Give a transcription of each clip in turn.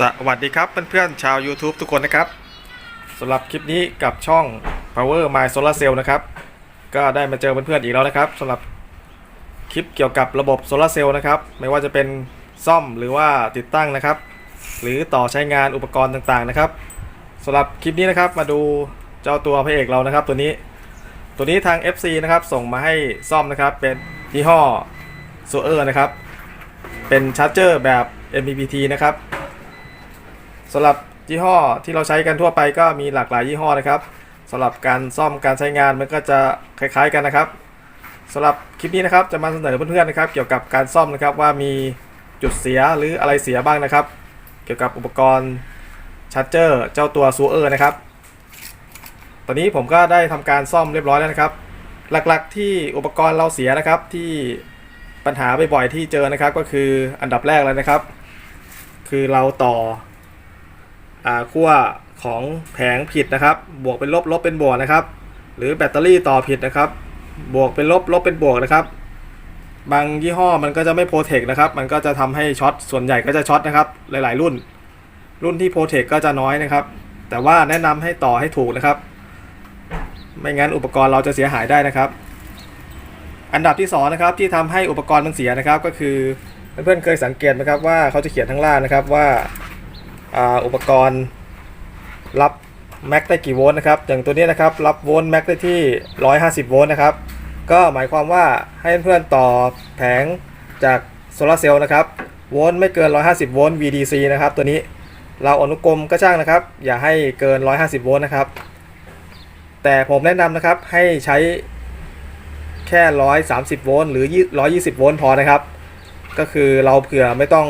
สวัสดีครับเพื่อนๆชาว YouTube ทุกคนนะครับสำหรับคลิปนี้กับช่อง Power My Solar Cell นะครับ ก็ได้มาเจอเพื่อนๆอีกแล้วนะครับสำหรับคลิปเกี่ยวกับระบบโซลาร์เซลล์นะครับ ไม่ว่าจะเป็นซ่อมหรือว่าติดตั้งนะครับ หรือต่อใช้งานอุปกรณ์ต่างๆนะครับสำหรับคลิปนี้นะครับมาดูเจ้าตัวพระเอกเรานะครับ ตัวนี้ตัวนี้ทาง FC นะครับส่งมาให้ซ่อมนะครับ เป็นยี่ห้อโซเออร์นะครับ เป็นชาร์จเจอร์แบบ MPPT นะครับ สำหรับยี่ห้อที่เราใช้กันทั่วไปก็มีหลากหลายยี่ห้อนะครับสำหรับการซ่อมการใช้งานมันก็จะคล้ายๆกันนะครับสำหรับคลิปนี้นะครับจะมาเสนอเพื่อนๆนะครับ เกี่ยวกับการซ่อมนะครับว่ามีจุดเสียหรืออะไรเสียบ้างนะครับ เกี่ยวกับอุปกรณ์ชาร์จเจอร์เจ้าตัวซูเออร์นะครับ ตอนนี้ผมก็ได้ทำการซ่อมเรียบร้อยแล้วนะครับ หลักๆที่อุปกรณ์เราเสียนะครับที่ปัญหาบ่อยๆที่เจอนะครับก็คืออันดับแรกเลยนะครับ คือเราต่อ ขั้วของแผงผิดนะครับ บวกเป็นลบลบเป็นบวกนะครับ หรือแบตเตอรี่ต่อผิดนะครับ บวกเป็นลบลบเป็นบวกนะครับ บางยี่ห้อมันก็จะไม่โปรเทคนะครับ มันก็จะทำให้ช็อตส่วนใหญ่ก็จะช็อตนะครับ หลาย ๆ รุ่น รุ่นที่โปรเทคก็จะน้อยนะครับ แต่ว่าแนะนำให้ต่อให้ถูกนะครับ ไม่งั้นอุปกรณ์เราจะเสียหายได้นะครับ อันดับที่สองนะครับที่ทำให้อุปกรณ์มันเสียนะครับ ก็คือเพื่อนๆเคยสังเกตไหมครับว่าเขาจะเขียนทั้งล่างนะครับว่า อุปกรณ์รับแม็กได้กี่โวลต์นะครับอย่างตัวนี้นะครับรับโวลต์แม็กได้ที่ 150 โวลต์นะครับก็หมายความว่าให้เพื่อนต่อแผงจากโซลาเซลล์นะครับโวลต์ไม่เกิน 150 โวลต์ VDC นะครับตัวนี้เราอนุกรมก็ช่างนะครับ อย่าให้เกิน 150 โวลต์นะครับ แต่ผมแนะนำนะครับให้ใช้แค่ 130 โวลต์หรือ 120 โวลต์พอนะครับ ก็คือเราเผื่อไม่ต้อง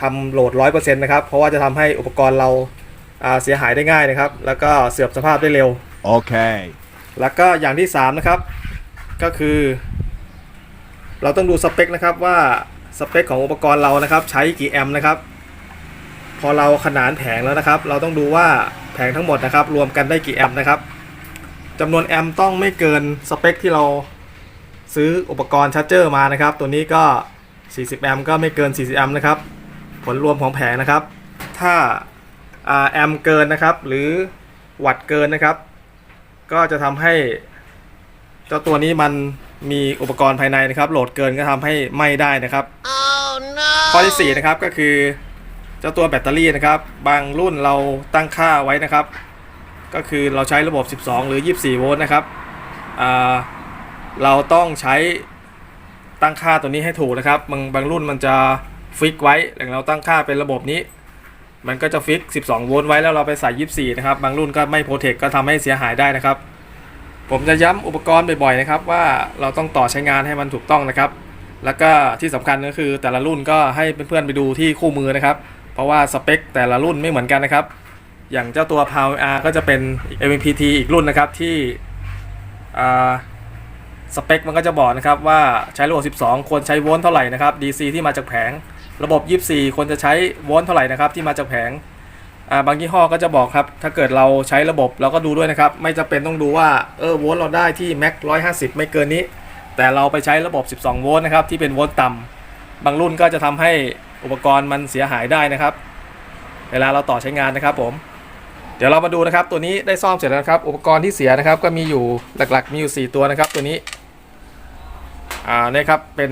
ทำโหลด 100%นะครับ เพราะว่าจะทำให้อุปกรณ์เราอ่าเสียหายได้ง่ายนะครับ แล้วก็เสื่อมสภาพได้เร็ว Okay. แล้วก็อย่างที่ 3 นะครับ ก็คือ เราต้องดูสเปคนะครับว่าสเปคของอุปกรณ์เรานะครับ ใช้กี่แอมป์นะครับ พอเราขนานแผงแล้วนะครับ เราต้องดูว่าแผงทั้งหมดนะครับ รวมกันได้กี่แอมป์นะครับจำนวนแอมป์ต้องไม่เกินสเปคที่เราซื้ออุปกรณ์ชาร์จเจอร์มานะครับ ตัวนี้ก็ 40 แอมป์ก็ไม่เกิน 40 แอมป์นะครับผ ลรวมของแผงนะครับ ถ้าอ่าแอมป์เกินนะครับ หรือวัตต์เกินนะครับ ก็จะทำให้เจ้าตัวนี้มันมีอุปกรณ์ภายในนะครับ โหลดเกินก็ทำให้ไหม้ได้นะครับ Oh no! ข้อที่ 4 นะครับก็คือเจ้าตัวแบตเตอรี่นะครับ บางรุ่นเราตั้งค่าไว้นะครับ ก็คือเราใช้ระบบ 12 หรือ 24 โวลต์นะครับอ่าเราต้องใช้ตั้งค่าตัวนี้ให้ถูกนะครับ บางบางรุ่นมันจะ ฟิกไว้อย่างเราตั้งค่าเป็นระบบนี้ มันก็จะฟิก 12 โวลต์ไว้แล้วเราไปใส่24 นะครับ บางรุ่นก็ไม่โปรเทคก็ทำให้เสียหายได้นะครับ ผมจะย้ำอุปกรณ์บ่อยๆนะครับ ว่าเราต้องต่อใช้งานให้มันถูกต้องนะครับ แล้วก็ที่สำคัญก็คือแต่ละรุ่นก็ให้เพื่อนๆไปดูที่คู่มือนะครับ เพราะว่าสเปคแต่ละรุ่นไม่เหมือนกันนะครับ อย่างเจ้าตัว Power R ก็จะเป็น MPT อีกรุ่นนะครับที่สเปคมันก็จะบอกนะครับว่าใช้ระบบ12 ควรใช้โวลต์เท่าไหร่นะครับ DC ที่มาจากแผง ระบบ 24ควรจะใช้โวลต์เท่าไหร่นะครับที่มาจากแผงบางยี่ห้อก็จะบอกครับ ถ้าเกิดเราใช้ระบบเราก็ดูด้วยนะครับ ไม่จำเป็นต้องดูว่าเออโวลต์เราได้ที่แม็ก150 ไม่เกินนี้ แต่เราไปใช้ระบบ 12 โวลต์นะครับที่เป็นโวลต์ต่ำบางรุ่นก็จะทำให้อุปกรณ์มันเสียหายได้นะครับ เวลาเราต่อใช้งานนะครับผม เดี๋ยวเรามาดูนะครับ ตัวนี้ได้ซ่อมเสร็จแล้วนะครับ อุปกรณ์ที่เสียนะครับ ก็มีอยู่หลักๆ มีอยู่ 4 ตัวนะครับ ตัวนี้อ่านี่ครับเป็น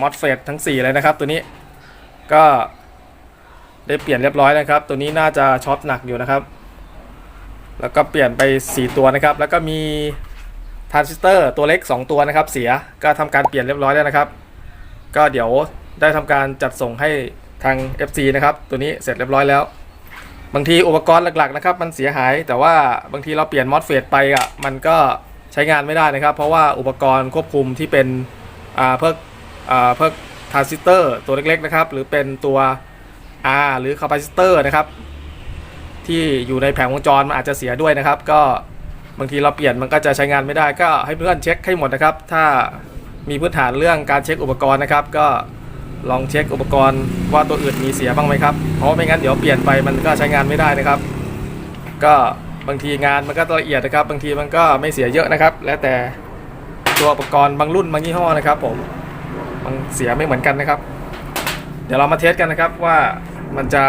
มอสเฟตทั้ง 4 เลยนะครับ ตัวนี้ ก็ได้เปลี่ยนเรียบร้อยนะครับ ตัวนี้น่าจะช็อตหนักอยู่นะครับ แล้วก็เปลี่ยนไป 4 ตัวนะครับ แล้วก็มีทรานซิสเตอร์ตัวเล็ก 2 ตัวนะครับ เสียก็ทำการเปลี่ยนเรียบร้อยแล้วนะครับ ก็เดี๋ยวได้ทำการจัดส่งให้ทาง FC นะครับ ตัวนี้เสร็จเรียบร้อยแล้ว บางทีอุปกรณ์หลักๆนะครับ มันเสียหาย แต่ว่าบางทีเราเปลี่ยนมอสเฟตไปอะมันก็ใช้งานไม่ได้นะครับ เพราะว่าอุปกรณ์ควบคุมที่เป็นอ่าเพิกอ่าเพิก ทรานซิสเตอร์ตัวเล็กๆนะครับหรือเป็นตัว R หรือคาปาซิเตอร์นะครับที่อยู่ในแผงวงจรมันอาจจะเสียด้วยนะครับ ก็บางทีเราเปลี่ยนมันก็จะใช้งานไม่ได้ก็ให้เพื่อนเช็คให้หมดนะครับ ถ้ามีพื้นฐานเรื่องการเช็คอุปกรณ์นะครับ ก็ลองเช็คอุปกรณ์ว่าตัวอื่นมีเสียบ้างไหมครับเพราะไม่งั้นเดี๋ยวเปลี่ยนไปมันก็ใช้งานไม่ได้นะครับ ก็บางทีงานมันก็ละเอียดนะครับ บางทีมันก็ไม่เสียเยอะนะครับ แล้วแต่ตัวอุปกรณ์บางรุ่นบางยี่ห้อนะครับผม มันเสียไม่เหมือนกันนะครับ เดี๋ยวเรามาเทสกันนะครับว่ามันจะ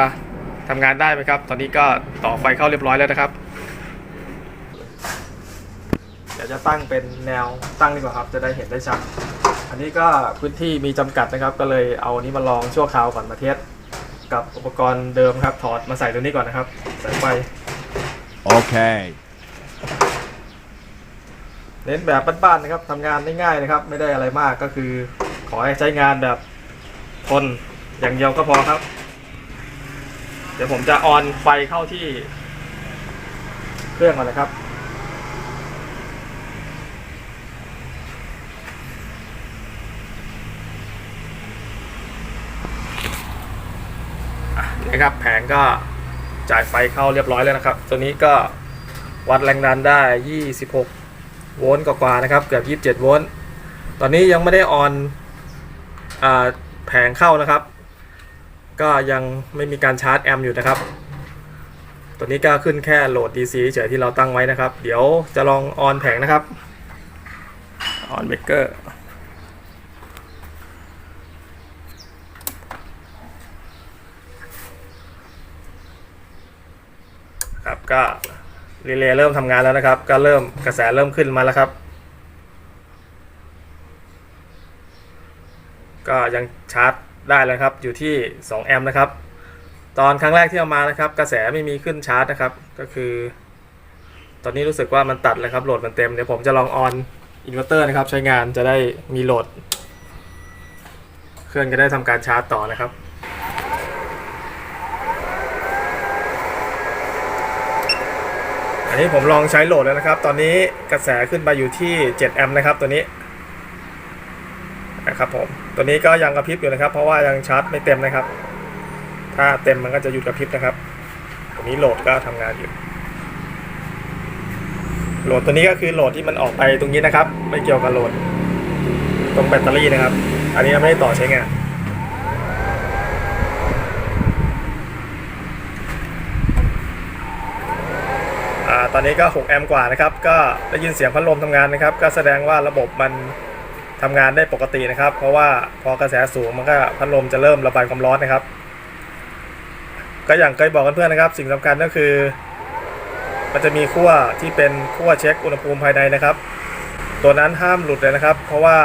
ทำงานได้ไหมครับ ตอนนี้ก็ต่อไฟเข้าเรียบร้อยแล้วนะครับ เดี๋ยวจะตั้งเป็นแนวตั้งดีกว่าครับ จะได้เห็นได้ชัด อันนี้ก็พื้นที่มีจำกัดนะครับ ก็เลยเอาอันนี้มาลองชั่วคราวก่อนมาเทสกับอุปกรณ์เดิมครับ ถอดมาใส่ตัวนี้ก่อนนะครับสายไฟ Okay. เน้นแบบบ้านๆนะครับทำงานได้ง่ายนะครับ ไม่ได้อะไรมากก็คือข อให้ใช้งานแบบทนอย่างเดียวก็พอครับ เดี๋ยวผมจะออนไฟเข้าที่เครื่องก่อนนะครับอะนะครับแผงก็จ่ายไฟเข้าเรียบร้อยแล้วนะครับ ตัวนี้ก็วัดแรงดันได้ 26 โวลต์กว่าๆนะครับ เกือบ 27 โวลต์ ตอนนี้ยังไม่ได้ออน แผงเข้านะครับ ก็ยังไม่มีการชาร์จแอมป์อยู่นะครับ ตัวนี้ก็ขึ้นแค่โหลด DC เฉยที่เราตั้งไว้นะครับ เดี๋ยวจะลองออนแผงนะครับออนเบเกอร์ครับก็รีเลย์เริ่มทำงานแล้วนะครับ ก็เริ่มกระแสเริ่มขึ้นมาแล้วครับ ก็ยัง ชาร์จได้แล้วครับอยู่ที่ 2 แอมป์นะครับ ตอนครั้งแรกที่เอามานะครับ กระแสไม่มีขึ้นชาร์จนะครับ ก็คือ ตอนนี้รู้สึกว่ามันตัดเลยครับโหลดมันเต็มเดี๋ยวผมจะลองออนอินเวอร์เตอร์นะครับ ใช้งานจะได้มีโหลด เครื่องจะได้ทำการชาร์จต่อนะครับอันนี้ผมลองใช้โหลดแล้วนะครับ ตอนนี้กระแสขึ้นมาอยู่ที่ 7 แอมป์นะครับตัวนี้ นะครับผมตัวนี้ก็ยังกระพริบอยู่นะครับ เพราะว่ายังชาร์จไม่เต็มนะครับ ถ้าเต็มมันก็จะหยุดกระพริบนะครับ ตัวนี้โหลดก็ทำงานอยู่ โหลดตัวนี้ก็คือโหลดที่มันออกไปตรงนี้นะครับ ไม่เกี่ยวกับโหลด ตรงแบตเตอรี่นะครับ อันนี้ไม่ได้ต่อใช้งานตอนนี้ก็ 6 แอมป์กว่านะครับ ก็ได้ยินเสียงพัดลมทำงานนะครับ ก็แสดงว่าระบบมัน ทำงานได้ปกตินะครับ เพราะว่าพอกระแสสูงมันก็พัดลมจะเริ่มระบายความร้อนนะครับ ก็อย่างเคยบอกกันเพื่อนนะครับ สิ่งสำคัญก็คือ มันจะมีขั้วที่เป็นขั้วเช็คอุณหภูมิภายในนะครับ ตัวนั้นห้ามหลุดเลยนะครับ เพราะว่า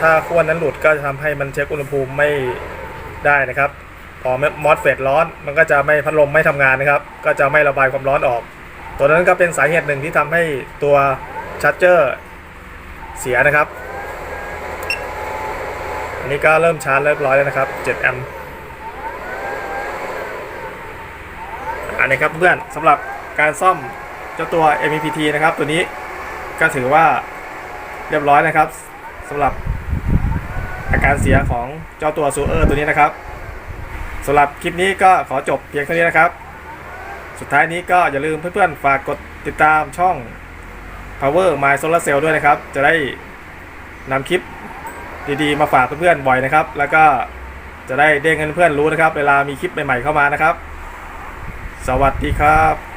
ถ้าขั้วนั้นหลุดก็จะทำให้มันเช็คอุณหภูมิไม่ได้นะครับ พอมอสเฟตร้อน มันก็จะไม่พัดลมไม่ทำงานนะครับ ก็จะไม่ระบายความร้อนออก ตัวนั้นก็เป็นสาเหตุหนึ่งที่ทำให้ตัวชาร์จเจอร์ เสียนะครับ อันนี้ก็เริ่มชาร์จเรียบร้อยแล้วนะครับ7แอมป์อันนี้ครับเพื่อนสำหรับการซ่อมเจ้าตัว MPPT นะครับ ตัวนี้ก็ถือว่าเรียบร้อยนะครับสำหรับอาการเสียของเจ้าตัวซูเออร์ตัวนี้นะครับสำหรับคลิปนี้ก็ขอจบเพียงเท่านี้นะครับ สุดท้ายนี้ก็อย่าลืมเพื่อนๆฝากกดติดตามช่อง Power My Solar Cell ด้วยนะครับ จะได้นำคลิปดีๆ มาฝากเพื่อนๆบ่อยนะครับ แล้วก็จะได้เด้งให้เพื่อนๆรู้นะครับ เวลามีคลิปใหม่ๆเข้ามานะครับ สวัสดีครับ